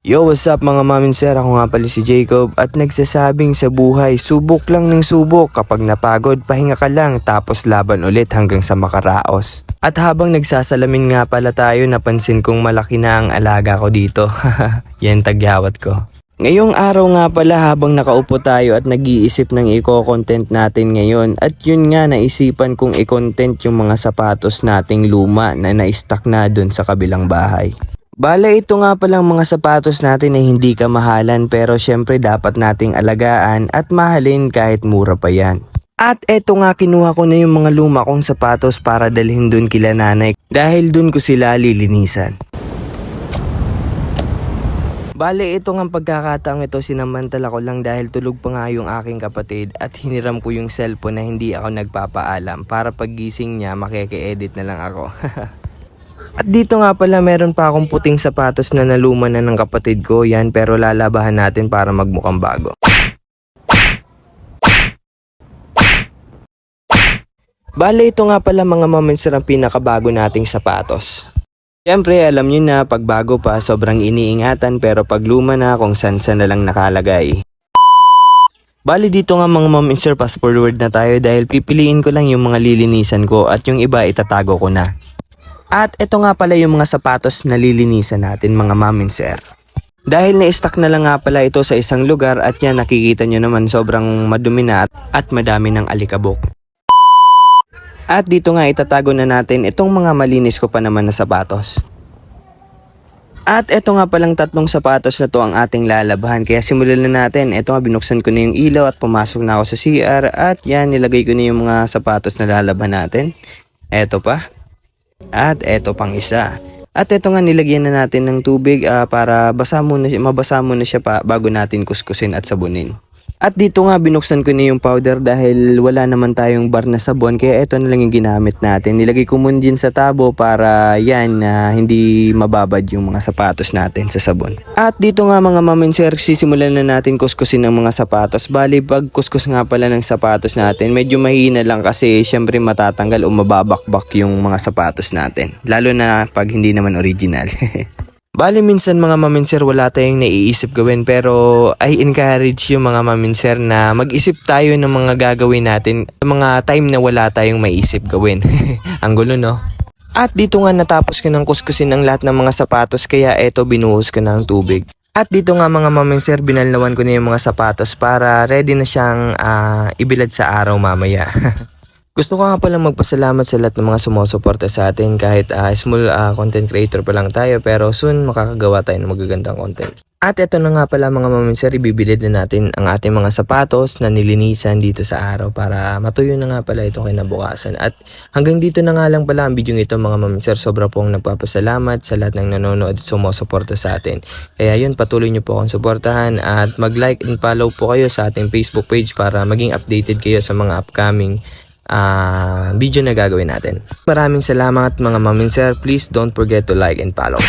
Yo, what's up mga mamin sir? Ako nga pala si Jacob at nagsasabing sa buhay, subok lang ng subok. Kapag napagod, pahinga ka lang tapos laban ulit hanggang sa makaraos. At habang nagsasalamin nga pala tayo, napansin kong malaki na ang alaga ko dito. Yan tagyawat ko. Ngayong araw nga pala habang nakaupo tayo at nag-iisip ng i-content natin ngayon at yun nga naisipan kong i-content yung mga sapatos nating luma na na-stock na dun sa kabilang bahay. Bale, ito nga palang mga sapatos natin na hindi kamahalan pero syempre dapat nating alagaan at mahalin kahit mura pa yan. At eto nga kinuha ko na yung mga luma kong sapatos para dalhin dun kila nanay dahil dun ko sila lilinisan. Bale, ito nga pagkakataong ito sinamantala ko lang dahil tulog pa nga yung aking kapatid at hiniram ko yung cellphone na hindi ako nagpapaalam para paggising niya makeke-edit na lang ako. At dito nga pala meron pa akong puting sapatos na naluma na ng kapatid ko yan pero lalabahan natin para magmukhang bago. Bale ito nga pala mga mamensir ang pinakabago nating sapatos. Siyempre alam nyo na pag bago pa sobrang iniingatan pero pag luma na kung san san na lang nakalagay. Bali dito nga mga mom and sir, fast forward na tayo dahil pipiliin ko lang yung mga lilinisan ko at yung iba itatago ko na. At ito nga pala yung mga sapatos na lilinisan natin mga mom and sir. Dahil na-stock na lang nga pala ito sa isang lugar at yan nakikita nyo naman sobrang madumi na at, madami ng alikabok. At dito nga itatago na natin itong mga malinis ko pa naman na sapatos. At eto nga palang tatlong sapatos na to ang ating lalabahan. Kaya simulan na natin. Eto nga binuksan ko na yung ilaw at pumasok na ako sa CR. At yan nilagay ko na yung mga sapatos na lalaban natin. Eto pa. At eto pang isa. At eto nga nilagyan na natin ng tubig ah, para basa muna, mabasa muna siya pa bago natin kuskusin at sabunin. At dito nga binuksan ko na yung powder dahil wala naman tayong bar na sabon kaya ito na lang yung ginamit natin. Nilagay ko muna din sa tabo para yan na hindi mababad yung mga sapatos natin sa sabon. At dito nga mga mamin sir, sisimulan na natin kuskusin ng mga sapatos. Bali pag kuskus nga pala ng sapatos natin, medyo mahina lang kasi syempre matatanggal o mababakbak yung mga sapatos natin. Lalo na pag hindi naman original. Bali minsan mga maminser wala tayong naiisip gawin pero I encourage yung mga maminser na mag-isip tayo ng mga gagawin natin mga time na wala tayong maiisip gawin. Ang gulo no? At dito nga natapos ko ng kuskusin ang lahat ng mga sapatos kaya eto binuhos ko ng tubig. At dito nga mga maminser binalnawan ko na yung mga sapatos para ready na siyang ah, ibilad sa araw mamaya. Gusto ko nga palang magpasalamat sa lahat ng mga sumusuporta sa atin kahit ah, small ah, content creator pa lang tayo pero soon makakagawa tayo ng magagandang content. At ito na nga pala mga maminsir, ibibilid na natin ang ating mga sapatos na nilinisan dito sa araw para matuyo na nga pala ito kinabukasan. At hanggang dito na nga lang pala ang video ito mga maminsir. Sobra pong nagpapasalamat sa lahat ng nanonood at sumusuporta sa atin. Kaya yun, patuloy nyo po akong suportahan at mag-like and follow po kayo sa ating Facebook page para maging updated kayo sa mga upcoming ah video na gagawin natin. Maraming salamat mga mamin sir. Please don't forget to like and follow.